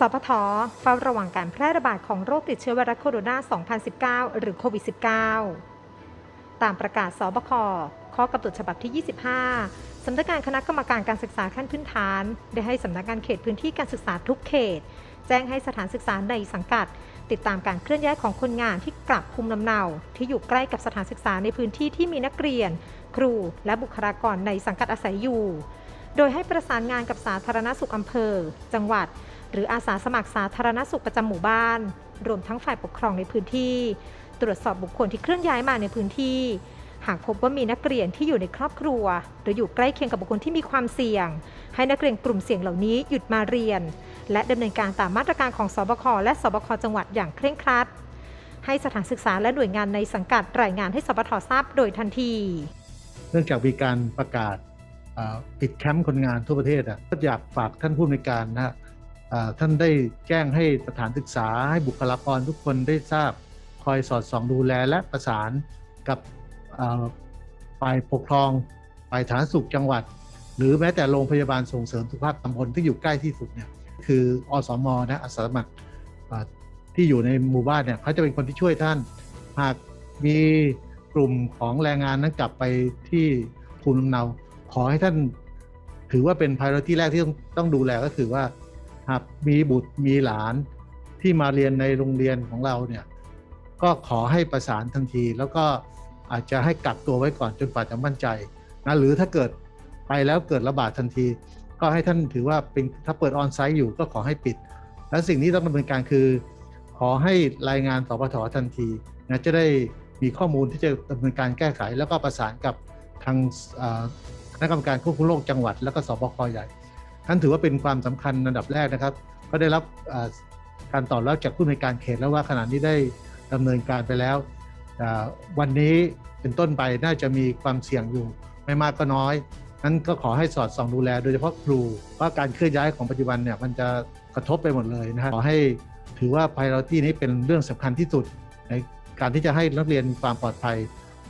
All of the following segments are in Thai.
สพทเฝ้าระวังการแพร่ระบาดของโรคติดเชื้อไวรัสโคโรนา 2019 หรือโควิด -19 ตามประกาศสบค ข้อกำหนดฉบับที่ 25 สำนักงานคณะกรรมการการศึกษาขั้นพื้นฐาน ได้ให้สำนักงานเขตพื้นที่การศึกษาทุกเขต แจ้งให้สถานศึกษาในสังกัด ติดตามการเคลื่อนย้ายของคนงานที่กลับภูมิลำเนา ที่อยู่ใกล้กับสถานศึกษาในพื้นที่ที่มีนักเรียน ครู และบุคลากรในสังกัดอาศัยอยู่ โดยให้ประสานงานกับสาธารณสุขอำเภอ จังหวัด หรืออาสาสมัครสาธารณสุขประจำหมู่บ้าน รวมทั้งฝ่ายปกครองในพื้นที่ ตรวจสอบบุคคลที่เคลื่อนย้ายมาในพื้นที่ หากพบว่ามีนักเรียนที่อยู่ในครอบครัว หรืออยู่ใกล้เคียงกับบุคคลที่มีความเสี่ยง ให้นักเรียนกลุ่มเสี่ยงเหล่านี้หยุดมาเรียน และดำเนินการตามมาตรการของสบคและสบคจังหวัดอย่างเคร่งครัด ให้สถานศึกษาและหน่วยงานในสังกัดรายงานให้สปททราบโดยทันที เนื่องจากมีการประกาศปิดแคมป์คนงานทั่วประเทศอะก็อยากฝากท่านผู้อำนวยการนะฮะ ท่านได้แจ้งให้สถานศึกษาให้บุคลากรทุกคนได้ทราบคอยสอดส่องดูแลและประสานกับฝ่ายปกครองฝ่ายสาธารณสุขจังหวัด หรือแม้แต่โรงพยาบาลส่งเสริมสุขภาพตำบลที่อยู่ใกล้ที่สุดเนี่ยคืออสมนะอาสาสมัครที่อยู่ในหมู่บ้านเนี่ยเขาจะเป็นคนที่ช่วยท่าน หากมีกลุ่มของแรงงานนั้นกลับไปที่ภูมิลำเนา ขอให้ท่านถือว่าเป็น priority แรกที่ต้องต้องดูแลก็คือว่า หากมีบุตรมีหลานที่มาเรียนในโรงเรียนของเราเนี่ยก็ขอให้ประสานทันที แล้วก็อาจจะให้กักตัวไว้ก่อนจนกว่าจะมั่นใจนะหรือถ้าเกิดไปแล้วเกิดระบาดทันที ก็ให้ท่านถือว่าเป็นถ้าเปิดออนไซต์อยู่ก็ขอให้ปิด และสิ่งที่ต้องดำเนินการคือ ขอให้รายงานสปททันทีนะจะได้มีข้อมูลที่จะดำเนินการแก้ไข แล้วก็ประสานกับทางคณะกรรมการควบคุมโรคจังหวัด แล้วก็สบคใหญ่ ท่านถือว่าเป็นความสำคัญอันดับแรกนะครับ ก็ได้รับการตอบรับจากผู้ในการเขตแล้วว่าขณะนี้ได้ดำเนินการไปแล้ว วันนี้เป็นต้นไปน่าจะมีความเสี่ยงอยู่ไม่มากก็น้อย นั้นก็ขอให้สอดส่องดูแล โดยเฉพาะครูว่าการเคลื่อนย้ายของปัจจุบันเนี่ยมันจะกระทบไปหมดเลยนะฮะขอให้ถือว่า priority นี้เป็นเรื่องสำคัญที่สุด ในการที่จะให้นักเรียนมีความปลอดภัย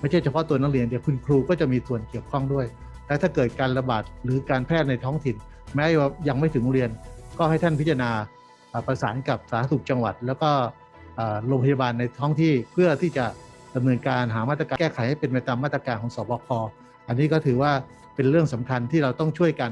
ไม่ใช่เฉพาะตัวนักเรียนเดียวคุณครูก็จะมีส่วนเกี่ยวข้องด้วย และถ้าเกิดการระบาดหรือการแพร่ในท้องถิ่น แม้ว่ายังไม่ถึงโรงเรียน ก็ให้ท่านพิจารณาประสานกับสาธารณสุขจังหวัด แล้วก็โรงพยาบาลในท้องที่เพื่อที่จะดำเนินการหามาตรการแก้ไขให้เป็นไปตามมาตรการของสบคอันนี้ก็ถือว่าเป็นเรื่องสำคัญที่เราต้องช่วยกัน